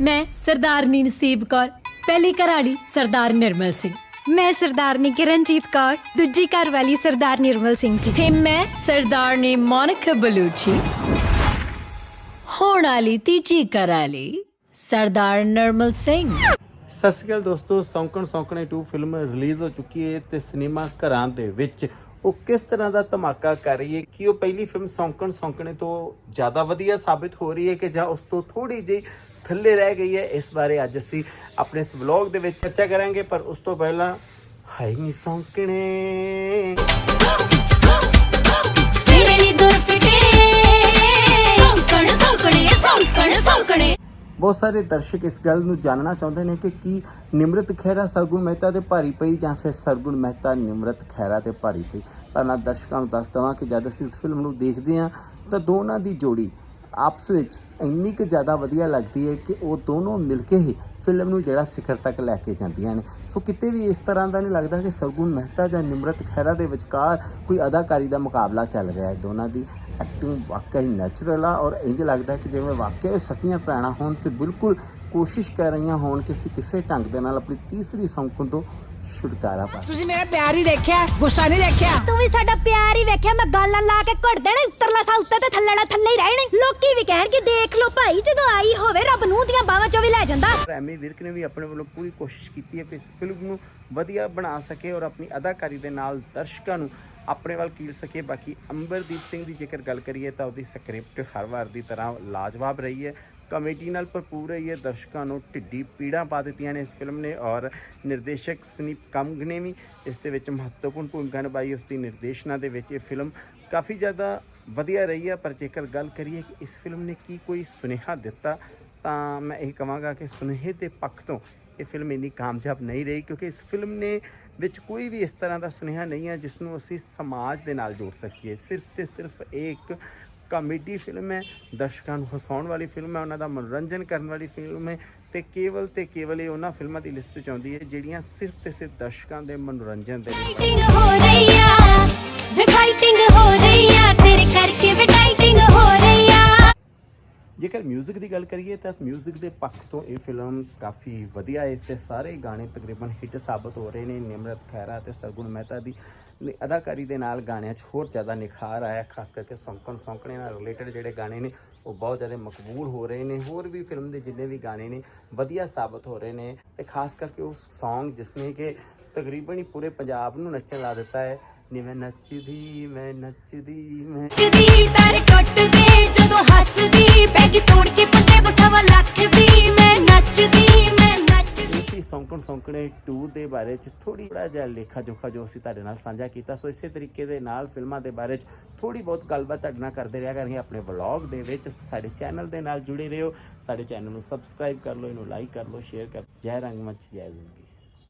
ਮੈਂ ਸਰਦਾਰਨੀ ਨਸੀਬ ਕੌਰ ਪਹਿਲੀ ਘਰਾੜੀ ਸਰਦਾਰ ਨਿਰਮਲ ਸਿੰਘ। ਮੈਂ ਸਰਦਾਰਨੀ ਕਿਰਨਜੀਤ ਕੌਰ ਦੂਜੀ ਘਰ ਵਾਲੀ ਸਰਦਾਰ ਨਿਰਮਲ ਸਿੰਘ ਜੀ। ਤੇ ਮੈਂ ਸਰਦਾਰਨੀ ਮੋਨਿਕਾ ਬਲੂਚੀ। ਹੁਣ ਵਾਲੀ ਤੀਜੀ ਘਰਾਲੀ ਸਰਦਾਰ ਨਿਰਮਲ ਸਿੰਘ। ਸਤਿ ਸ਼੍ਰੀ ਅਕਾਲ ਦੋਸਤੋ ਸੌਂਕਣ ਸੌਂਕਣੇ 2 ਫਿਲਮ ਰਿਲੀਜ਼ ਹੋ ਚੁੱਕੀ ਹੈ ਤੇ ਸਿਨੇਮਾ ਘਰਾਂ ਦੇ ਵਿੱਚ। ਉਹ ਕਿਸ ਤਰ੍ਹਾਂ ਦਾ ਧਮਾਕਾ ਕਰ ਰਹੀ ਹੈ ਕਿ ਉਹ ਪਹਿਲੀ ਫਿਲਮ ਸੌਂਕਣ ਸੌਂਕਣੇ ਤੋਂ ਜ਼ਿਆਦਾ ਵਧੀਆ ਸਾਬਿਤ ਹੋ ਰਹੀ ਹੈ ਕਿ ਜਾਂ ਉਸ ਤੋਂ ਥੋੜੀ ਜਿਹੀ ਥੱਲੇ ਰਹਿ ਗਈ ਹੈ। ਇਸ ਬਾਰੇ ਅੱਜ ਅਸੀਂ ਆਪਣੇ ਇਸ ਵਲੌਗ ਦੇ ਵਿੱਚ ਚਰਚਾ ਕਰਾਂਗੇ ਪਰ ਉਸ ਤੋਂ ਪਹਿਲਾਂ ਹਾਈ ਨੀ ਸੌਂਕਣੇ। ਤੇਰੇ ਨੀ ਦੁਰ ਫਿਟੇ। ਸੌਂਕਣ ਸੌਂਕਣੇ ਸੌਂਕਣ ਸੌਂਕਣੇ। ਬਹੁਤ ਸਾਰੇ ਦਰਸ਼ਕ ਇਸ ਗੱਲ ਨੂੰ ਜਾਣਨਾ ਚਾਹੁੰਦੇ ਨੇ ਕਿ ਕੀ ਨਿਮਰਤ ਖਹਿਰਾ ਸਰਗੁਣ ਮਹਿਤਾ ਦੇ ਭਾਰੀ ਪਈ ਜਾਂ ਫਿਰ ਸਰਗੁਣ ਮਹਿਤਾ ਨਿਮਰਤ ਖਹਿਰਾ ਤੇ ਭਾਰੀ ਪਈ? ਪਰ ਮੈਂ ਦਰਸ਼ਕਾਂ ਨੂੰ ਦੱਸ ਦਵਾਂ ਕਿ ਜਦ ਅਸੀਂ ਇਸ ਫਿਲਮ ਨੂੰ ਦੇਖਦੇ ਹਾਂ ਤਾਂ ਦੋਨਾਂ ਦੀ ਜੋੜੀ ਆਪਸ ਵਿੱਚ ਇੰਨੀ ਕੁ ਜ਼ਿਆਦਾ ਵਧੀਆ ਲੱਗਦੀ ਹੈ ਕਿ ਉਹ ਦੋਨੋਂ ਮਿਲ ਕੇ ਹੀ ਫਿਲਮ ਨੂੰ ਜਿਹੜਾ ਸਿਖਰ ਤੱਕ ਲੈ ਕੇ ਜਾਂਦੀਆਂ ਨੇ। ਸੋ ਕਿਤੇ ਵੀ ਇਸ ਤਰ੍ਹਾਂ ਦਾ ਨਹੀਂ ਲੱਗਦਾ ਕਿ ਸਰਗੁਣ ਮਹਿਤਾ ਜਾਂ ਨਿਮਰਤ ਖਹਿਰਾ ਦੇ ਵਿਚਕਾਰ ਕੋਈ ਅਦਾਕਾਰੀ ਦਾ ਮੁਕਾਬਲਾ ਚੱਲ ਰਿਹਾ ਹੈ। ਦੋਨਾਂ ਦੀ ਐਕਟਿੰਗ ਵਾਕਈ ਨੈਚੁਰਲ ਆ ਔਰ ਇੰਜ ਲੱਗਦਾ ਕਿ ਜਿਵੇਂ ਵਾਕਈ ਉਹ ਸਕੀਆਂ ਭੈਣਾਂ ਹੋਣ ਤੇ ਬਿਲਕੁਲ ਕੋਸ਼ਿਸ਼ ਕਰ ਰਹੀਆਂ ਹੋਣ ਕਿ ਅਸੀਂ ਕਿਸੇ ਢੰਗ ਦੇ ਨਾਲ ਆਪਣੀ ਤੀਸਰੀ ਸੌਂਕਣ ਤੋਂ ਛੁਟਕਾਰਾ ਪਾ ਤੁਸੀਂ ਮੇਰਾ ਪਿਆਰ ਹੀ ਦੇਖਿਆ ਗੁੱਸਾ ਨਹੀਂ ਦੇਖਿਆ? ਤੂੰ ਵੀ ਸਾਡਾ ਪਿਆਰ ਹੀ ਵੇਖਿਆ ਮੈਂ ਗਾਲਾਂ ਲਾ ਕੇ ਘੁੱਟ ਦੇਣਾ ਉੱਤਰਲਾ ਸਾ ਉੱਤੇ ਤੇ ਥੱਲੇਲਾ ਥੱਲੇ ਹੀ ਰਹਿਣੇ। ਲੋਕੀ ਵੀ ਕਹਿਣਗੇ ਦੇਖ ਲਓ ਭਾਈ ਜਦੋਂ ਆਈ ਹੋਵੇ ਰੱਬ ਨੂੰ ਦੀਆਂ ਬਾਵਾਂ ਚੋਂ ਵੀ ਲੈ ਜਾਂਦਾ। ਐਮੀ ਵਿਰਕ ਨੇ ਵੀ ਆਪਣੇ ਵੱਲੋਂ ਪੂਰੀ ਕੋਸ਼ਿਸ਼ ਕੀਤੀ ਹੈ ਕਿ ਇਸ ਫਿਲਮ ਨੂੰ ਵਧੀਆ ਬਣਾ ਸਕੇ ਔਰ ਆਪਣੀ ਅਦਾਕਾਰੀ ਦੇ ਨਾਲ ਦਰਸ਼ਕਾਂ ਨੂੰ ਆਪਣੇ ਵੱਲ ਕੀਲ ਸਕੇ। ਬਾਕੀ ਅੰਬਰਦੀਪ ਸਿੰਘ ਦੀ ਜੇਕਰ ਗੱਲ ਕਰੀਏ ਤਾਂ ਉਹਦੀ ਸਕ੍ਰਿਪਟ ਹਰ ਵਾਰ ਦੀ ਤਰ੍ਹਾਂ ਲਾਜਵਾਬ ਰਹੀ ਹੈ। ਕਮੇਡੀ ਨਾਲ ਭਰਪੂਰ ਰਹੀ ਹੈ ਦਰਸ਼ਕਾਂ ਨੂੰ ਢਿੱਡੀ ਪੀੜਾਂ ਪਾ ਦਿੱਤੀਆਂ ਨੇ ਇਸ ਫਿਲਮ ਨੇ ਔਰ ਨਿਰਦੇਸ਼ਕ ਸਨੀਪ ਕੰਗ ਨੇ ਵੀ ਇਸ ਦੇ ਵਿੱਚ ਮਹੱਤਵਪੂਰਨ ਭੂਮਿਕਾ ਨਿਭਾਈ। ਉਸ ਦੀ ਨਿਰਦੇਸ਼ਨਾ ਦੇ ਵਿੱਚ ਇਹ ਫਿਲਮ ਕਾਫੀ ਜ਼ਿਆਦਾ ਵਧੀਆ ਰਹੀ ਹੈ। ਪਰ ਜੇਕਰ ਗੱਲ ਕਰੀਏ ਕਿ ਇਸ ਫਿਲਮ ਨੇ ਕੀ ਕੋਈ ਸੁਨੇਹਾ ਦਿੱਤਾ, ਤਾਂ ਮੈਂ ਇਹ ਕਹਾਂਗਾ ਕਿ ਸੁਨੇਹੇ ਦੇ ਪੱਖ ਤੋਂ ਇਹ ਫਿਲਮ ਇੰਨੀ ਕਾਮਯਾਬ ਨਹੀਂ ਰਹੀ, ਕਿਉਂਕਿ ਇਸ ਫਿਲਮ ਨੇ ਵਿੱਚ ਕੋਈ ਵੀ ਇਸ ਤਰ੍ਹਾਂ ਦਾ ਸੁਨੇਹਾ ਨਹੀਂ ਹੈ, ਜਿਸ ਨੂੰ ਅਸੀਂ ਸਮਾਜ ਦੇ ਨਾਲ ਜੋੜ ਸਕੀਏ। ਸਿਰਫ ਤੇ ਸਿਰਫ ਇਹ ਇੱਕ ਕਾਮੇਡੀ ਫਿਲਮ ਹੈ, ਦਰਸ਼ਕਾਂ ਨੂੰ ਹਸਾਉਣ ਵਾਲੀ ਫਿਲਮ ਹੈ, ਉਹਨਾਂ ਦਾ ਮਨੋਰੰਜਨ ਕਰਨ ਵਾਲੀ ਫਿਲਮ ਹੈ ਤੇ ਕੇਵਲ ਤੇ ਕੇਵਲ ਇਹ ਉਹਨਾਂ ਫਿਲਮਾਂ ਦੀ ਲਿਸਟ ਚ ਆਉਂਦੀ ਹੈ ਜਿਹੜੀਆਂ ਸਿਰਫ ਤੇ ਸਿਰਫ ਦਰਸ਼ਕਾਂ ਦੇ ਮਨੋਰੰਜਨ ਦੇ ਲਈ ਜੇਕਰ 뮤직 ਦੀ ਗੱਲ ਕਰੀਏ ਤਾਂ 뮤직 ਦੇ ਪੱਖ ਤੋਂ ਇਹ ਫਿਲਮ ਕਾਫੀ ਵਧੀਆ ਹੈ ਇਸ ਤੇ ਸਾਰੇ ਗਾਣੇ ਤਕਰੀਬਨ ਹਿੱਟ ਸਾਬਤ ਹੋ ਰਹੇ ਨੇ ਨਿਮਰਤ ਖੈਰਾ ਤੇ ਸਰਗੁਣ ਮਹਿਤਾ ਦੀ ਨ- ਅਦਾਕਾਰੀ ਦੇ ਨਾਲ ਗਾਣਿਆਂ 'ਚ ਹੋਰ ਜ਼ਿਆਦਾ ਨਿਖਾਰ ਆਇਆ ਖਾਸ ਕਰਕੇ ਸੌਂਕਣ ਸੌਂਕਣੇ ਨਾਲ ਰਿਲੇਟਡ ਜਿਹੜੇ ਗਾਣੇ ਨੇ ਉਹ ਬਹੁਤ ਜ਼ਿਆਦਾ ਮਕਬੂਲ ਹੋ ਰਹੇ ਨੇ ਹੋਰ ਵੀ ਫਿਲਮ ਦੇ ਜਿੰਨੇ ਵੀ ਗਾਣੇ ਨੇ ਵਧੀਆ ਸਾਬਤ ਹੋ ਰਹੇ ਨੇ ਤੇ ਖਾਸ ਕਰਕੇ ਉਸ Song ਜਿਸਨੇ ਕਿ ਤਕਰੀਬਨ ਹੀ ਪੂਰੇ ਪੰਜਾਬ ਨੂੰ ਨੱਚਣ ਲਾ ਦਿੱਤਾ ਹੈ ਨੀ ਮੈਂ ਨੱਚਦੀ ਮੈਂ ਨੱਚਦੀ ਮੈਂ ਨੱਚਦੀ ਤਾਰੇ ਕੱਟਦੇ ਜਦੋਂ ਹੱਸਦੀ ਬੈਗ ਤੋੜ ਕੇ ਪੱਤੇ ਬਸਵਾ ਲੱਖ ਦੀ, ਮੈਂ ਨੱਚਦੀ ਮੈਂ ਨੱਚਦੀ। ਇਸੀ ਸੌਂਕਣ ਸੌਂਕਣੇ 2 ਦੇ ਬਾਰੇ ਚ ਥੋੜੀ ਥੋੜਾ ਜਿਹਾ ਲੇਖਾ ਜੋਖਾ ਜੋ ਅਸੀਂ ਤੁਹਾਡੇ ਨਾਲ ਸਾਂਝਾ ਕੀਤਾ, ਸੋ ਇਸੇ ਤਰੀਕੇ ਦੇ ਨਾਲ ਫਿਲਮਾਂ ਦੇ ਬਾਰੇ ਚ ਥੋੜੀ ਬਹੁਤ ਗੱਲਬਾਤ ਤੁਹਾਡੇ ਨਾਲ ਕਰਦੇ ਰਿਹਾ ਕਰਾਂਗੇ ਆਪਣੇ ਵਲੌਗ ਦੇ ਵਿੱਚ। ਸਾਡੇ ਚੈਨਲ ਦੇ ਨਾਲ ਜੁੜੇ ਰਹੋ, ਸਾਡੇ ਚੈਨਲ ਨੂੰ ਸਬਸਕ੍ਰਾਈਬ ਕਰ ਲਓ, ਇਹਨੂੰ ਲਾਈਕ ਕਰ ਲਓ ਸ਼ੇਅਰ ਕਰ ਜੈ ਰੰਗਮੰਚ ਜੈ ਜ਼ਿੰਦਗੀ।